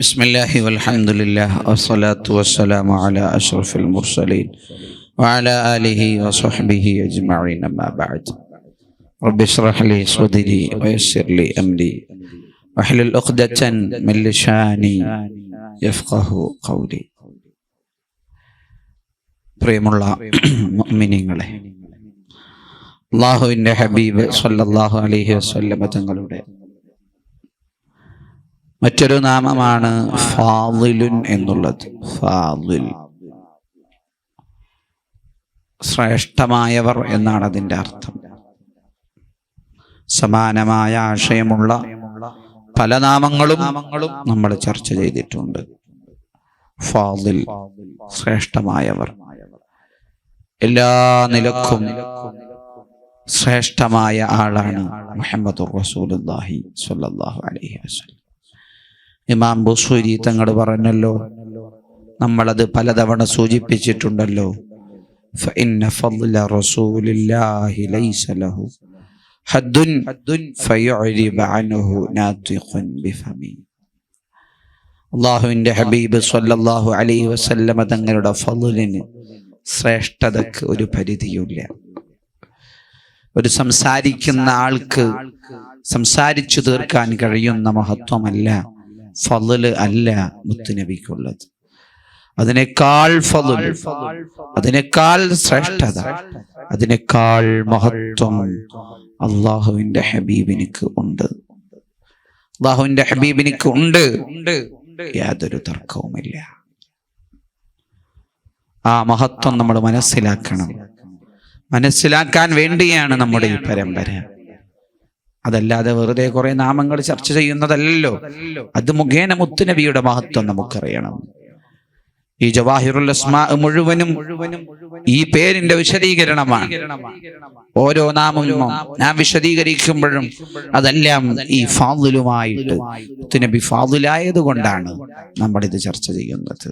بسم الله والحمد لله والصلاة والسلام على أشرف المرسلين وعلى آله وصحبه أجمعين ما بعد رب اشرح لي صدري ويسر لي أمري واحلل عقدة من لساني يفقه قولي പ്രിയമുള്ള മുഅ്മിനീങ്ങളെ അള്ളാഹുവിൻ്റെ ഹബീബ് സല്ലല്ലാഹു അലൈഹി വസല്ലമ തങ്ങളുടെ മറ്റൊരു നാമമാണ് ഫാദിലുൻ എന്നുള്ളത്. ഫാദിൽ. ശ്രേഷ്ഠമായവർ എന്നാണ് അതിന്റെ അർത്ഥം. സമാനമായ ആശയമുള്ള പല നാമങ്ങളും നമ്മൾ ചർച്ച ചെയ്തിട്ടുണ്ട്. ഫാദിൽ ശ്രേഷ്ഠമായവർ. എല്ലാ നിലക്കും ശ്രേഷ്ഠമായ ആളാണ് മുഹമ്മദ് റസൂലുള്ളാഹി സ്വല്ലല്ലാഹു അലൈഹി വസല്ലം. ഇമാം ബുസൂരി തങ്ങൾ പറഞ്ഞല്ലോ നമ്മളത് പലതവണ സൂചിപ്പിച്ചിട്ടുണ്ടല്ലോ. അള്ളാഹുവിന്റെ ഹബീബ് സല്ലല്ലാഹു അലൈഹി വസല്ലമ തങ്ങളുടെ ഫലിന് ശ്രേഷ്ഠതക്ക് ഒരു പരിധിയില്ല ഒരു സംസാരിക്കുന്ന ആൾക്ക് സംസാരിച്ചു തീർക്കാൻ കഴിയുന്ന മഹത്വമല്ല. ഫضൽ അല്ല മുത്തുനബിക്കുള്ളത് അതിനേക്കാൾ ഫതിൽ അതിനേക്കാൾ ശ്രേഷ്ഠത അതിനേക്കാൾ മഹത്വം അള്ളാഹുവിന്റെ ഹബീബിനിക്ക് ഉണ്ട്. അള്ളാഹുവിന്റെ ഹബീബിനിക്ക് ഉണ്ട്. യാതൊരു തർക്കവുമില്ല. ആ മഹത്വം നമ്മൾ മനസ്സിലാക്കണം. മനസ്സിലാക്കാൻ വേണ്ടിയാണ് നമ്മുടെ ഈ പരമ്പര. അതല്ലാതെ വെറുതെ കുറെ നാമങ്ങൾ ചർച്ച ചെയ്യുന്നതല്ലല്ലോ. അത് മുഖേന മുത്തുനബിയുടെ മഹത്വം നമുക്കറിയണം. ഈ ജവാഹിറുൽ അസ്മാ മുഴുവനും ഈ പേരിന്റെ വിശദീകരണമാണ്. ഓരോ നാമവും ഞാൻ വിശദീകരിക്കുമ്പോഴും അതെല്ലാം ഈ ഫാദുലുമായിട്ട് മുത്തുനബി ഫാദുലായത് കൊണ്ടാണ് ഇത് ചർച്ച ചെയ്യുന്നത്.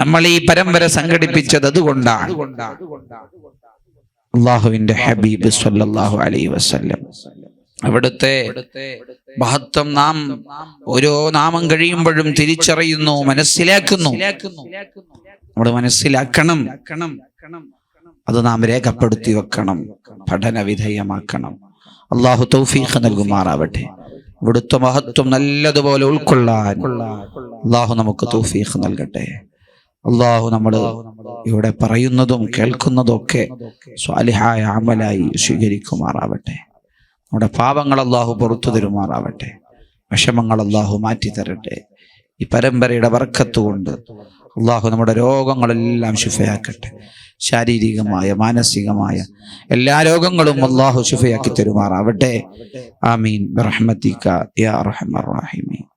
നമ്മൾ ഈ പരമ്പര സംഘടിപ്പിച്ചത് അതുകൊണ്ടാണ്. അള്ളാഹുവിന്റെ ഹബീബ് സല്ലാഹു അലൈ വസല്ലം. അവിടുത്തെ മഹത്വം നാം ഓരോ നാമം കഴിയുമ്പോഴും തിരിച്ചറിയുന്നു മനസ്സിലാക്കുന്നു. നമ്മൾ മനസ്സിലാക്കണം. അത് നാം രേഖപ്പെടുത്തി വെക്കണം പഠന വിധേയമാക്കണം. അള്ളാഹു തൗഫീഖ് നൽകുമാറാവട്ടെ. ഇവിടുത്തെ മഹത്വം നല്ലതുപോലെ ഉൾക്കൊള്ളാൻ അള്ളാഹു നമുക്ക് തൗഫീഖ് നൽകട്ടെ. അള്ളാഹു നമ്മൾ ഇവിടെ പറയുന്നതും കേൾക്കുന്നതൊക്കെ സ്വാലിഹായ അമലായി സ്വീകരിക്കുമാറാവട്ടെ. നമ്മുടെ പാപങ്ങൾ അള്ളാഹു പുറത്തു തരുമാറാവട്ടെ. വിഷമങ്ങൾ അള്ളാഹു മാറ്റി തരട്ടെ. ഈ പരമ്പരയുടെ വർക്കത്ത് കൊണ്ട് അള്ളാഹു നമ്മുടെ രോഗങ്ങളെല്ലാം ശുഫയാക്കട്ടെ. ശാരീരികമായ മാനസികമായ എല്ലാ രോഗങ്ങളും അള്ളാഹു ശുഫയാക്കി തരുമാറാവട്ടെ. ആമീൻ. റഹ്മത്തിക്ക യാ റഹ്മർ റഹീമീൻ.